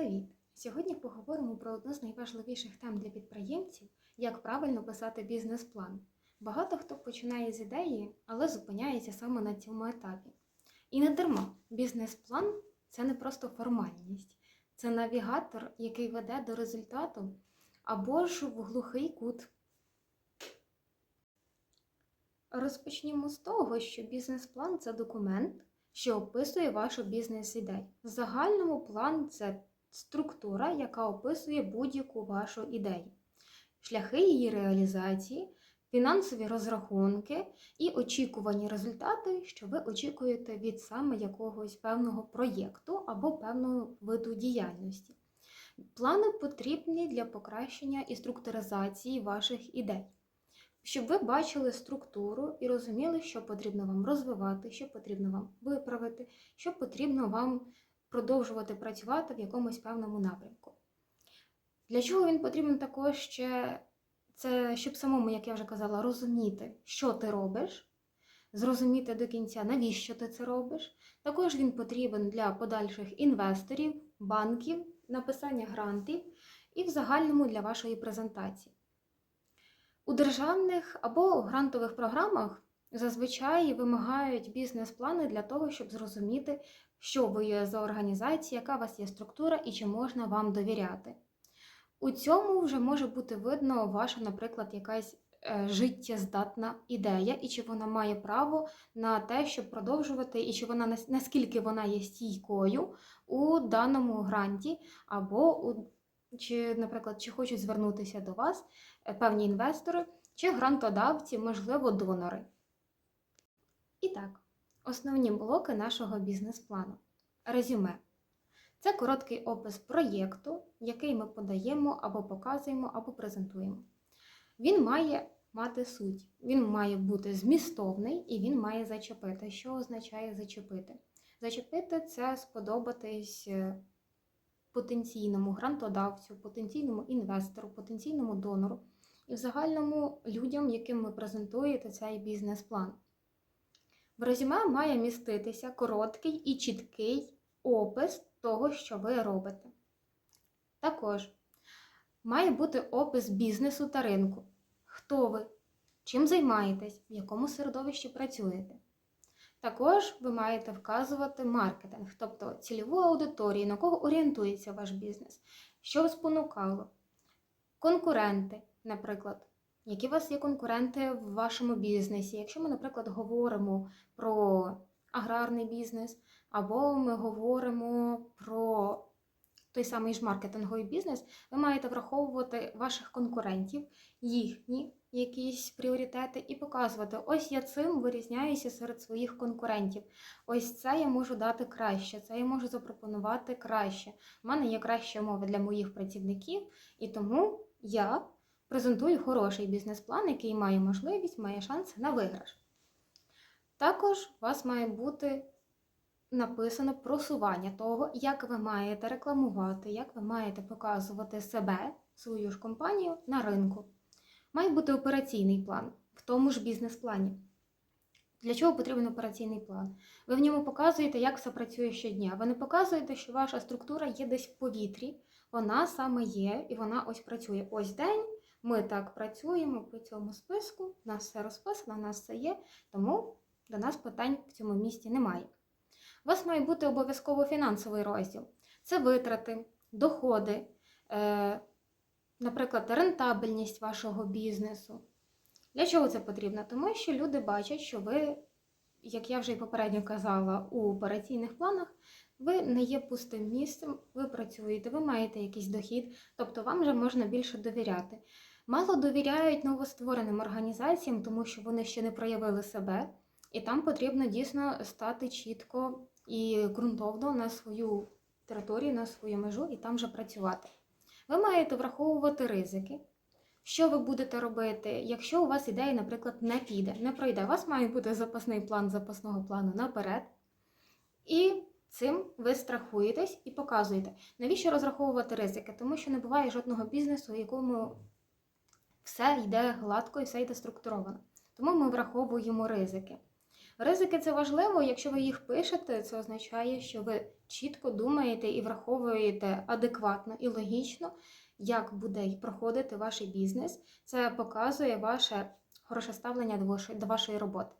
Привіт! Сьогодні поговоримо про одну з найважливіших тем для підприємців як правильно писати бізнес-план. Багато хто починає з ідеї, але зупиняється саме на цьому етапі. І не дарма, бізнес-план це не просто формальність, це навігатор, який веде до результату або ж в глухий кут. Розпочнімо з того, що бізнес-план це документ, що описує вашу бізнес-ідею. В загальному план це структура, яка описує будь-яку вашу ідею, шляхи її реалізації, фінансові розрахунки і очікувані результати, що ви очікуєте від саме якогось певного проєкту або певного виду діяльності. Плани потрібні для покращення і структуризації ваших ідей. Щоб ви бачили структуру і розуміли, що потрібно вам розвивати, що потрібно вам виправити, що потрібно вам продовжувати працювати в якомусь певному напрямку. Для чого він потрібен також ще це, щоб самому, як я вже казала, розуміти, що ти робиш, зрозуміти до кінця, навіщо ти це робиш. Також він потрібен для подальших інвесторів, банків, написання грантів і в загальному для вашої презентації. У державних або грантових програмах зазвичай вимагають бізнес-плани для того, щоб зрозуміти, що ви є за організація, яка у вас є структура і чи можна вам довіряти. У цьому вже може бути видно ваша, наприклад, якась е, життєздатна ідея, і чи вона має право на те, щоб продовжувати, і чи вона наскільки вона є стійкою у даному гранті, або у, чи, наприклад, чи хочуть звернутися до вас е, певні інвестори, чи грантодавці, можливо, донори. І так, основні блоки нашого бізнес-плану. Резюме. Це короткий опис проєкту, який ми подаємо або показуємо, або презентуємо. Він має мати суть, він має бути змістовний і він має зачепити. Що означає зачепити? Зачепити це сподобатись е, потенційному грантодавцю, потенційному інвестору, потенційному донору і в загальному людям, яким ви презентуєте цей бізнес-план. В резюме має міститися короткий і чіткий опис того, що ви робите. Також має бути опис бізнесу та ринку. Хто ви? Чим займаєтесь, в якому середовищі працюєте. Також ви маєте вказувати маркетинг, тобто цільову аудиторію, на кого орієнтується ваш бізнес, що спонукало, конкуренти, наприклад, які у вас є конкуренти в вашому бізнесі. Якщо ми, наприклад, говоримо про аграрний бізнес, або ми говоримо про той самий ж маркетинговий бізнес, ви маєте враховувати ваших конкурентів, їхні якісь пріоритети, і показувати, ось я цим вирізняюся серед своїх конкурентів. Ось це я можу дати краще, це я можу запропонувати краще. У мене є кращі умови для моїх працівників, і тому я презентую хороший бізнес-план, який має можливість, має шанси на виграш. Також у вас має бути написано просування того, як ви маєте рекламувати, як ви маєте показувати себе, свою ж компанію на ринку. Має бути операційний план в тому ж бізнес-плані. Для чого потрібен операційний план? Ви в ньому показуєте, як все працює щодня. Ви не показуєте, що ваша структура є десь в повітрі, вона саме є і вона ось працює. Ось день. Ми так працюємо по цьому списку, у нас все розписано, у нас все є, тому до нас питань в цьому місті немає. У вас має бути обов'язково фінансовий розділ. Це витрати, доходи, е, наприклад, рентабельність вашого бізнесу. Для чого це потрібно? Тому що люди бачать, що ви, як я вже й попередньо казала, у операційних планах ви не є пустим місцем, ви працюєте, ви маєте якийсь дохід, тобто вам вже можна більше довіряти. Мало довіряють новоствореним організаціям, тому що вони ще не проявили себе, і там потрібно дійсно стати чітко і ґрунтовно на свою територію, на свою межу і там вже працювати. Ви маєте враховувати ризики. Що ви будете робити, якщо у вас ідея, наприклад, не піде, не пройде. У вас має бути запасний план запасного плану наперед. І цим ви страхуєтесь і показуєте, навіщо розраховувати ризики, тому що не буває жодного бізнесу, у якому все йде гладко і все йде структуровано. Тому ми враховуємо ризики. Ризики це важливо, якщо ви їх пишете, це означає, що ви чітко думаєте і враховуєте адекватно і логічно, як буде проходити ваш бізнес. Це показує ваше хороше ставлення до вашої, роботи.